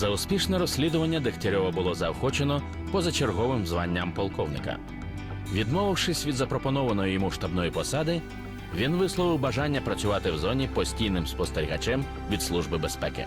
За успішне розслідування Дегтярьова було заохочено позачерговим званням полковника. Відмовившись від запропонованої йому штабної посади, він висловив бажання працювати в зоні постійним спостерігачем від Служби безпеки.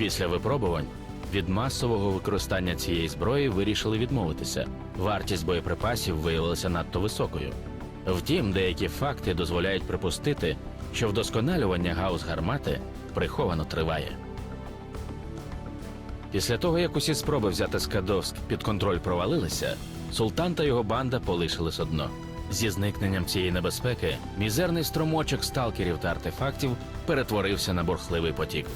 Після випробувань від масового використання цієї зброї вирішили відмовитися. Вартість боєприпасів виявилася надто високою. Втім, деякі факти дозволяють припустити, що вдосконалювання гаус гармати приховано триває. Після того, як усі спроби взяти Скадовськ під контроль провалилися, султан та його банда полишились одно. Зі зникненням цієї небезпеки мізерний струмочок сталкерів та артефактів перетворився на бурхливий потік.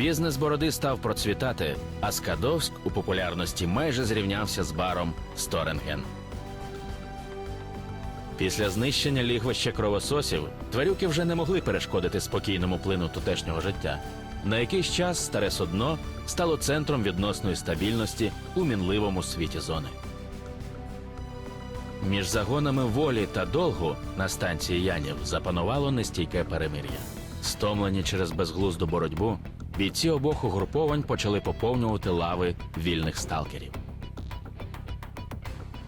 Бізнес бороди став процвітати, а Скадовськ у популярності майже зрівнявся з баром Сторенген. Після знищення лігвища кровососів тварюки вже не могли перешкодити спокійному плину тутешнього життя. На якийсь час старе судно стало центром відносної стабільності у мінливому світі зони. Між загонами волі та долгу на станції Янів запанувало нестійке перемир'я. Стомлені через безглузду боротьбу, бійці обох угруповань почали поповнювати лави вільних сталкерів.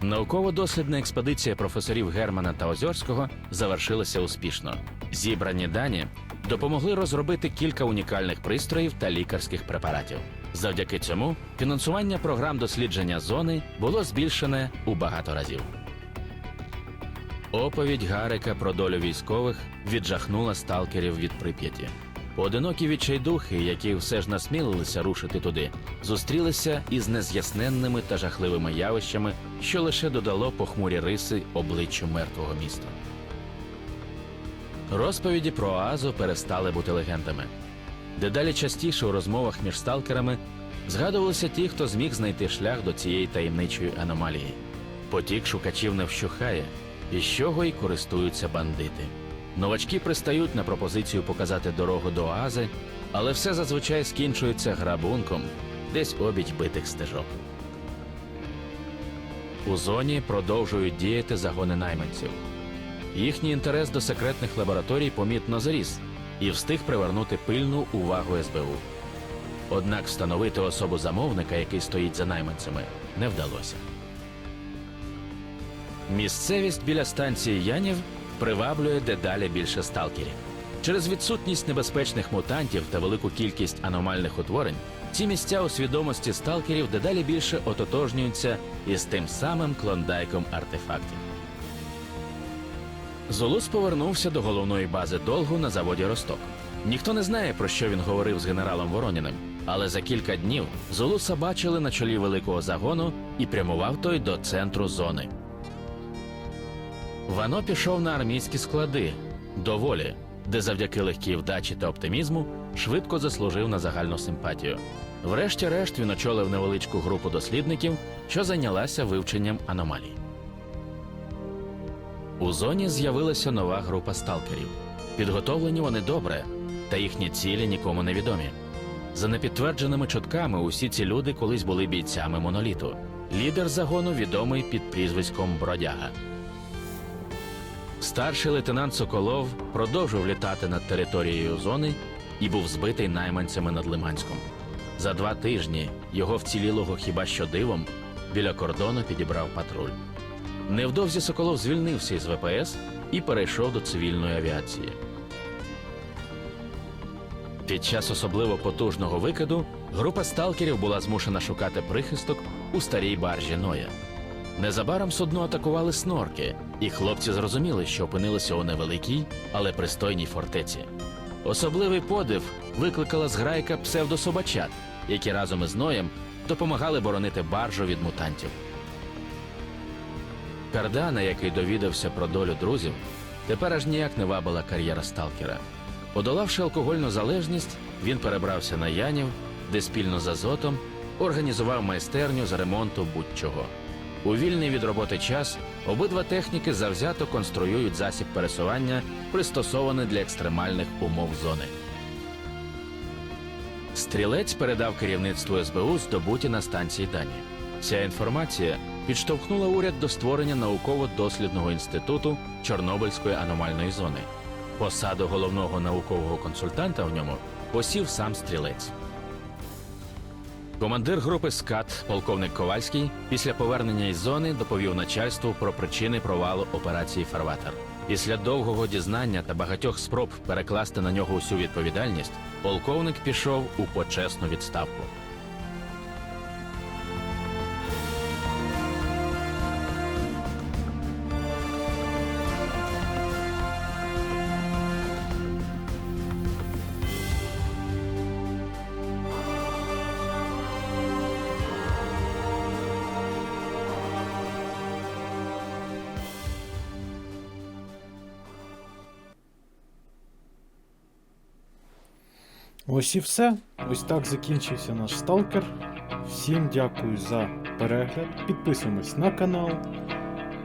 Науково-дослідна експедиція професорів Германа та Озьорського завершилася успішно. Зібрані дані допомогли розробити кілька унікальних пристроїв та лікарських препаратів. Завдяки цьому фінансування програм дослідження зони було збільшене у багато разів. Оповідь Гарика про долю військових віджахнула сталкерів від Прип'яті. Поодинокі відчайдухи, які все ж насмілилися рушити туди, зустрілися із нез'ясненними та жахливими явищами, що лише додало похмурі риси обличчю мертвого міста. Розповіді про Оазу перестали бути легендами. Дедалі частіше у розмовах між сталкерами згадувалися ті, хто зміг знайти шлях до цієї таємничої аномалії. Потік шукачів не вщухає, і з чого й користуються бандити. Новачки пристають на пропозицію показати дорогу до Оази, але все зазвичай скінчується грабунком десь обіч битих стежок. У зоні продовжують діяти загони найманців. Їхній інтерес до секретних лабораторій помітно зріс і встиг привернути пильну увагу СБУ. Однак встановити особу замовника, який стоїть за найманцями, не вдалося. Місцевість біля станції Янів приваблює дедалі більше сталкерів. Через відсутність небезпечних мутантів та велику кількість аномальних утворень ці місця у свідомості сталкерів дедалі більше ототожнюються із тим самим клондайком артефактів. Золус повернувся до головної бази Долгу на заводі Росток. Ніхто не знає, про що він говорив з генералом Вороніним, але за кілька днів Золуса бачили на чолі великого загону і прямував той до центру зони. Вано пішов на армійські склади до волі, де завдяки легкій вдачі та оптимізму швидко заслужив на загальну симпатію. Врешті-решт він очолив невеличку групу дослідників, що зайнялася вивченням аномалій. У зоні з'явилася нова група сталкерів. Підготовлені вони добре, та їхні цілі нікому не відомі. За непідтвердженими чутками, усі ці люди колись були бійцями моноліту. Лідер загону відомий під прізвиськом Бродяга. Старший лейтенант Соколов продовжив літати над територією зони і був збитий найманцями над Лиманськом. За два тижні його вцілілого хіба що дивом біля кордону підібрав патруль. Невдовзі Соколов звільнився із ВПС і перейшов до цивільної авіації. Під час особливо потужного викиду група сталкерів була змушена шукати прихисток у старій баржі Ноя. Незабаром судно атакували снорки, і хлопці зрозуміли, що опинилися у невеликій, але пристойній фортеці. Особливий подив викликала зграйка псевдособачат, які разом із Ноєм допомагали боронити баржу від мутантів. Кардана, який довідався про долю друзів, тепер аж ніяк не вабила кар'єра сталкера. Подолавши алкогольну залежність, він перебрався на Янів, де спільно з Азотом організував майстерню з ремонту будь-чого. У вільний від роботи час обидва техніки завзято конструюють засіб пересування, пристосований для екстремальних умов зони. Стрілець передав керівництву СБУ здобуті на станції дані. Ця інформація підштовхнула уряд до створення науково-дослідного інституту Чорнобильської аномальної зони. Посаду головного наукового консультанта в ньому посів сам стрілець. Командир групи СКАТ, полковник Ковальський, після повернення із зони доповів начальству про причини провалу операції Фарватер. Після довгого дізнання та багатьох спроб перекласти на нього усю відповідальність, полковник пішов у почесну відставку. Ось і все. Ось так закінчився наш сталкер. Всім дякую за перегляд. Підписуємось на канал,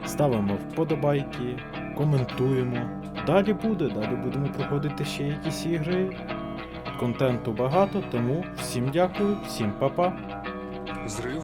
ставимо вподобайки, коментуємо. Далі буде, далі будемо проходити ще якісь ігри. Контенту багато, тому всім дякую, всім па-па. Зрив